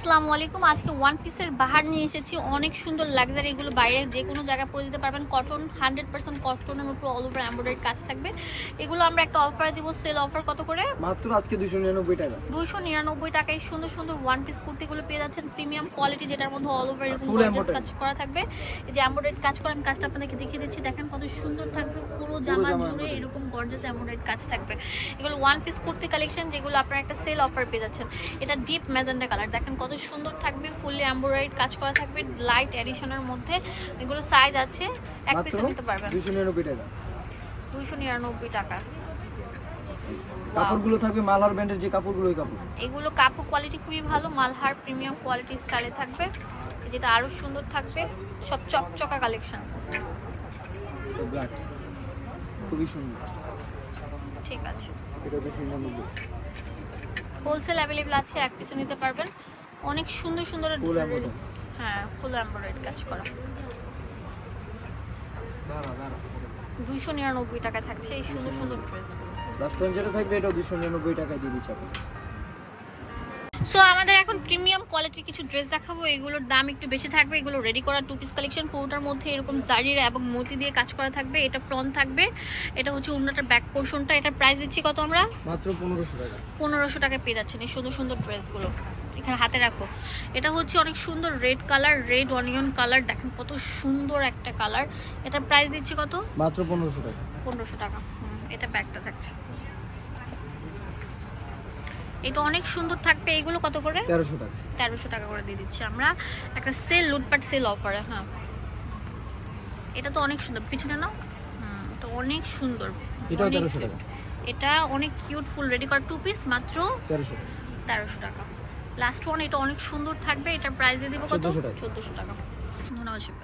আসসালামু আলাইকুম। আজকে ওয়ান পিসের বাহার নিয়ে এসেছি। অনেক সুন্দর লাগজারি এগুলো বাইরে যে কোনো জায়গায় পরে দিতে পারবেন। কটন হান্ড্রেড পার্সেন্ট কটনের উপর অল ওভার এমব্রয়ডারি কাজ থাকবে। এগুলো আমরা একটা অফার দিব। সেল অফার কত করে? মাত্র আজকে দুশো নিরানব্বই টাকা। দুশো নিরানব্বই টাকায় সুন্দর সুন্দর ওয়ান পিস কুর্তিগুলো পেয়ে যাচ্ছেন। প্রিমিয়াম কোয়ালিটি যেটার মধ্যে অল ওভার এরকম। কাজ করা থাকবে। এই যে এমব্রয়ডারি কাজ করেন কাজটা আপনাদেরকে দেখিয়ে দিচ্ছি। দেখেন কত সুন্দর থাকবে। পুরো জামা জুড়ে এরকম গর্জাস এমব্রয়ডারি কাজ থাকবে। এগুলো ওয়ান পিস কুর্তি কালেকশন যেগুলো আপনারা একটা সেল অফার পেয়ে যাচ্ছেন। এটা ডিপ ম্যাজেন্ডা কালার দেখেন কত সুন্দর থাকবে ফুললি এমব্রয়ডারি কাজ করা থাকবে লাইট এডিশনের মধ্যে। এগুলো সাইজ আছে এক পিসে নিতে পারবেন দুশো নিরানব্বই টাকা। কাপড়গুলো থাকবে ব্র্যান্ডের যে কাপড়। এগুলো কাপড় কোয়ালিটি খুবই ভালো মালহার প্রিমিয়াম কোয়ালিটি স্টাইলে থাকবে। যেটা আরও সুন্দর থাকবে সব চকচকা কালেকশন খুবই সুন্দর। ঠিক আছে। এটা দুশো নিরানব্বই হোলসেল অ্যাভেলেবল আছে এক পিছু নিতে পারবেন। অনেক সুন্দর সুন্দর। হ্যাঁ ফুল এমব্রয়ডারি কাজ করা। দুইশো নিরানব্বই টাকা থাকছে এই সুন্দর সুন্দর ড্রেস লাস্ট ওয়ান যেটা থাকবে এটাও দুশো নিরানব্বই টাকায় দিয়ে দিচ্ছে সো আমাদের এখন প্রিমিয়াম কোয়ালিটির কিছু ড্রেস দেখাবো এগুলোর দাম একটু বেশি থাকবে এগুলো রেডি করা টু পিস কালেকশন পুরোটার মধ্যে এরকম জারির এবং মতি দিয়ে কাজ করা থাকবে এটা ফ্রন্ট থাকবে এটা হচ্ছে অন্যটার ব্যাক পোর্শনটা এটা প্রাইস দিচ্ছি কত আমরা? মাত্র পনেরোশো টাকা। পনেরোশো টাকা পেয়ে যাচ্ছেন এই সুন্দর সুন্দর ড্রেসগুলো এখানে হাতে রাখো। এটা হচ্ছে অনেক সুন্দর red colour red onion colour দেখেন কত সুন্দর একটা কালার এটা প্রাইস দিচ্ছি কত? মাত্র পনেরোশো টাকা। পনেরোশো টাকা এটা ব্যাগটা থাকছে। এটা অনেক সুন্দর থাকবে। এগুলো কত করে? তেরোশো টাকা। তেরোশো টাকা করে দিয়ে দিচ্ছি আমরা। একটা সেল লুটপাট সেল অফারে হ্যাঁ। এটা তো অনেক সুন্দর। পিছনে নাও। হুম, তো অনেক সুন্দর। এটা অনেক কিউট ফুল রেডি করা টু পিস মাত্র তেরোশো টাকা। লাস্ট ওয়ান এটা অনেক সুন্দর থাকবে। এটার প্রাইস দিয়ে দিব কত? 1400 টাকা। চোদ্দোশো টাকা। ধন্যবাদ শিব